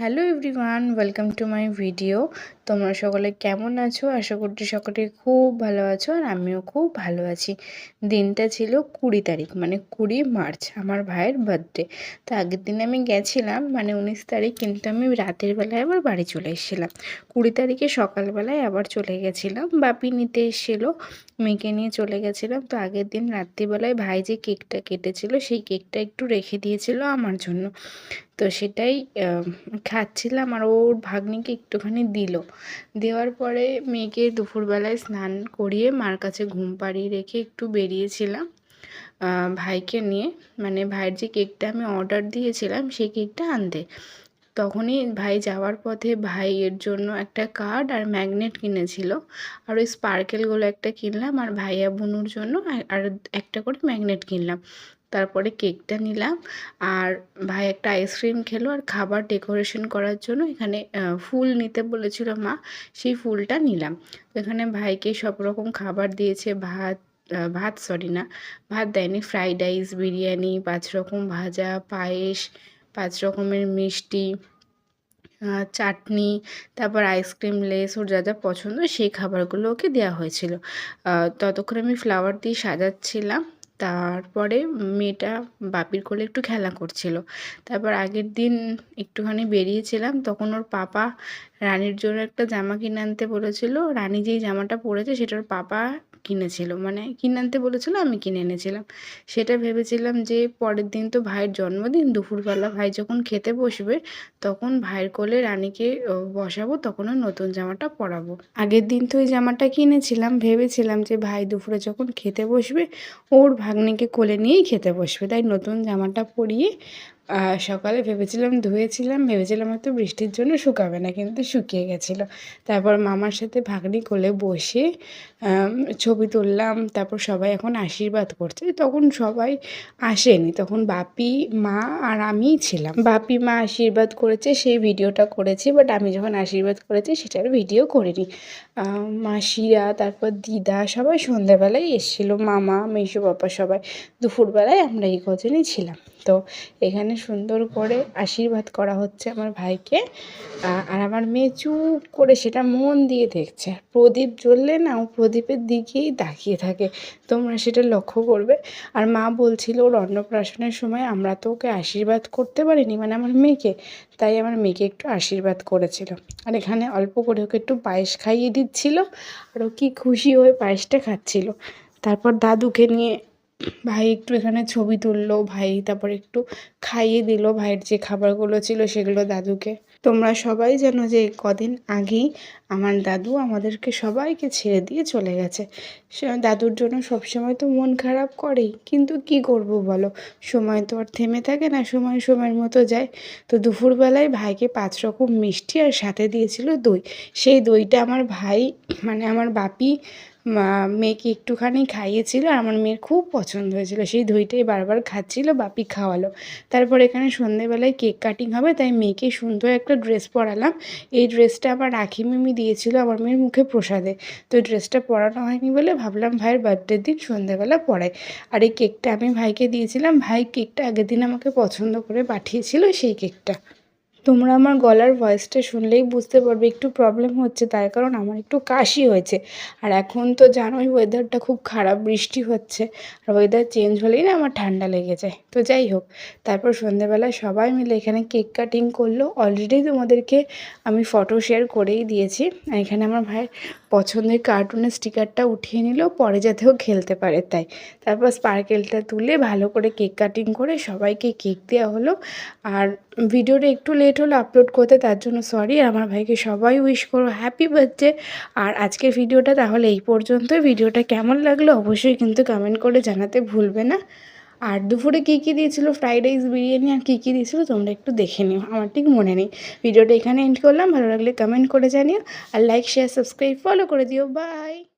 Hello everyone, welcome to my video. তোমরা সকলে কেমন আছো? আশা করছি সকলে খুব ভালো আছো আর আমিও খুব ভালো আছি। দিনটা ছিল কুড়ি তারিখ মানে কুড়ি মার্চ, আমার ভাইয়ের বার্থডে। তো আগের দিন আমি গেছিলাম মানে উনিশ তারিখ, কিন্তু আমি রাতের বেলায় আবার বাড়ি চলে এসেছিলাম। কুড়ি তারিখে সকালবেলায় আবার চলে গেছিলাম, বাপি নিতে এসেছিল, মেয়েকে নিয়ে চলে গেছিলাম। তো আগের দিন রাত্রিবেলায় ভাই যে কেকটা কেটেছিল, সেই কেকটা একটু রেখে দিয়েছিল আমার জন্য। তো সেটাই খাচ্ছিলাম আর ওর ভাগ্নিকে একটুখানি দিল। দেওয়ার পরে মেয়েকে দুপুরবেলায় স্নান করিয়ে মার কাছে ঘুম পাড়িয়ে রেখে একটু বেরিয়েছিলাম ভাইকে নিয়ে। মানে ভাইয়ের যে কেকটা আমি অর্ডার দিয়েছিলাম সেই কেকটা আনতে। তখনই ভাই যাওয়ার পথে ভাইয়ের জন্য একটা কার্ড আর ম্যাগনেট কিনেছিল। আর ওই স্পার্কেলগুলো একটা কিনলাম আর ভাইয়া বুনুর জন্য আর একটা করে ম্যাগনেট কিনলাম। তারপরে কেকটা নিলাম। আর ভাই একটা আইসক্রিম খেলো আর খাবার ডেকোরেশন করার জন্য এখানে ফুল নিতে বলেছিল মা, সেই ফুলটা নিলাম। তো এখানে ভাইকে সব রকম খাবার দিয়েছে, ভাত ভাত সরি না, ভাত দেয়নি ফ্রাইড রাইস বিরিয়ানি, পাঁচ রকম ভাজা, পায়েস, পাঁচ রকমের মিষ্টি চাটনি, তারপর আইসক্রিম, লেস, ওর যা যা পছন্দ সেই খাবারগুলো ওকে দেওয়া হয়েছিল। ততক্ষণ আমি ফ্লাওয়ার দিয়ে সাজাচ্ছিলাম। তারপরে মেয়েটা বাপির কোলে একটু খেলা করছিল। তারপর আগের দিন একটুখানি বেরিয়েছিলাম, তখন ওর পাপা রানীর জন্য একটা জামা কিনে আনতে বলেছিল। রানী যেই জামাটা পরেছে সেটা ওর পাপা কিনেছিল। মানে কিনে আনতে বলেছিল, আমি কিনে এনেছিলাম। সেটা ভেবেছিলাম যে পরের দিন তো ভাইয়ের জন্মদিন, দুপুরবেলা ভাই যখন খেতে বসবে, তখন ভাইয়ের কোলে রানীকে বসাবো তখনও নতুন জামাটা পরাবো। আগের দিন তো ওই জামাটা কিনেছিলাম, ভেবেছিলাম যে ভাই দুপুরে যখন খেতে বসবে, ওর ভাগ্নিকে কোলে নিয়েই খেতে বসবে। তাই নতুন জামাটা পরিয়ে সকালে ভেবেছিলাম, ধুয়েছিলাম, ভেবেছিলাম হয়তো বৃষ্টির জন্য শুকাবে না, কিন্তু শুকিয়ে গেছিল। তারপর মামার সাথে ভাগ্নি কোলে বসে ছবি তুললাম, তারপর সবাই এখন আশীর্বাদ করছে। তখন সবাই আসেনি, তখন বাপি, মা আর আমিই ছিলাম। বাপি, মা আশীর্বাদ করেছে, সেই ভিডিওটা করেছি বাট আমি যখন আশীর্বাদ করেছি, সেটার ভিডিও করিনি। মাসিরা, তারপর দিদা সবাই সন্ধ্যাবেলায় এসেছিল, মামা, মেসো বাবা সবাই। দুপুরবেলায় আমরা এই কজনই ছিলাম। তো এখানে সুন্দর করে আশীর্বাদ করা হচ্ছে আমার ভাইকে। আর আমার মেয়ে চুপ করে সেটা মন দিয়ে দেখছে। প্রদীপ জ্বললে না ও প্রদীপের দিকেই তাকিয়ে থাকে। তোমরা সেটা লক্ষ্য করবে। আর মা বলছিল ওর অন্নপ্রাশনের সময় আমরা তো ওকে আশীর্বাদ করতে পারিনি মানে আমার মেয়েকে। তাই আমার মেয়েকে একটু আশীর্বাদ করেছিল। আর এখানে অল্প করে ওকে একটু পায়েস খাইয়ে দিচ্ছিল। আর ও কি খুশি হয়ে পায়েসটা খাচ্ছিল। তারপর দাদুকে নিয়ে ভাই একটু এখানে ছবি তুললো, ভাই তারপর একটু খাইয়ে দিল, ভাইয়ের যে খাবারগুলো ছিল সেগুলো দাদুকে। তোমরা সবাই জানো যে কদিন আগেই আমার দাদু আমাদেরকে সবাইকে ছেড়ে দিয়ে চলে গেছে। দাদুর জন্য সবসময় তো মন খারাপ করেই, কিন্তু কি করব বলো? সময় তো আর থেমে থাকে না, সময় সময়ের মতো যায়। তো দুপুরবেলায় ভাইকে পাঁচ রকম মিষ্টি আর সাথে দিয়েছিল দই। সেই দইটা আমার ভাই মানে আমার বাপি মেয়েকে একটুখানি খাইয়েছিল আর আমার মেয়ের খুব পছন্দ হয়েছিল। সেই দইটাই বারবার খাচ্ছিল, বাপি খাওয়ালো। তারপর এখানে সন্ধেবেলায় কেক কাটিং হবে, তাই মেয়েকে সুন্দর একটা ড্রেস পরালাম। এই ড্রেসটা আবার রাখি মিমি দিয়েছিল আমার মেয়ের মুখে প্রসাদে। তো ড্রেসটা পরানো হয়নি বলে ভাবলাম ভাইয়ের বার্থডের দিন সন্ধেবেলা পরাই। আর এই কেকটা আমি ভাইকে দিয়েছিলাম। ভাই কেকটা আগের দিন আমাকে পছন্দ করে পাঠিয়েছিল সেই কেকটা। তোমরা আমার গলার ভয়েসটা শুনলেই বুঝতে পারবে, একটু প্রবলেম হচ্ছে তার কারণ আমার একটু কাশি হয়েছে। আর এখন তো জানোই ওয়েদারটা খুব খারাপ, বৃষ্টি হচ্ছে, আর ওয়েদার চেঞ্জ হলেই না আমার ঠান্ডা লেগে যায়। তো যাই হোক, তারপর সন্ধ্যেবেলায় সবাই মিলে এখানে কেক কাটিং করল। অলরেডি তোমাদেরকে আমি ফটো শেয়ার করেই দিয়েছি। এখানে আমার ভাইয়ের পছন্দের কার্টুনের স্টিকারটা উঠিয়ে নিল, পরে যাতেও খেলতে পারে তাই। তারপর স্পার্কেলটা তুলে ভালো করে কেক কাটিং করে সবাইকে কেক দেওয়া হলো। আর ভিডিওটা একটু লেট হলো আপলোড করতে, তার জন্য সরি আমার ভাইকে সবাই উইশ করো হ্যাপি বার্থডে আর আজকের ভিডিওটা তাহলে এই পর্যন্তই। ভিডিওটা কেমন লাগল অবশ্যই কিন্তু কমেন্ট করে জানাতে ভুলবে না। আর দুপুরে কী কী দিয়েছিলো? ফ্রাইড রাইস বিরিয়ানি আর কী কী দিয়েছিলো? তোমরা একটু দেখে নিও। আমার ঠিক মনে নেই। ভিডিওটা এখানে এন্ড করলাম। ভালো লাগলে কমেন্ট করে জানিও। আর লাইক শেয়ার সাবস্ক্রাইব ফলো করে দিও। বাই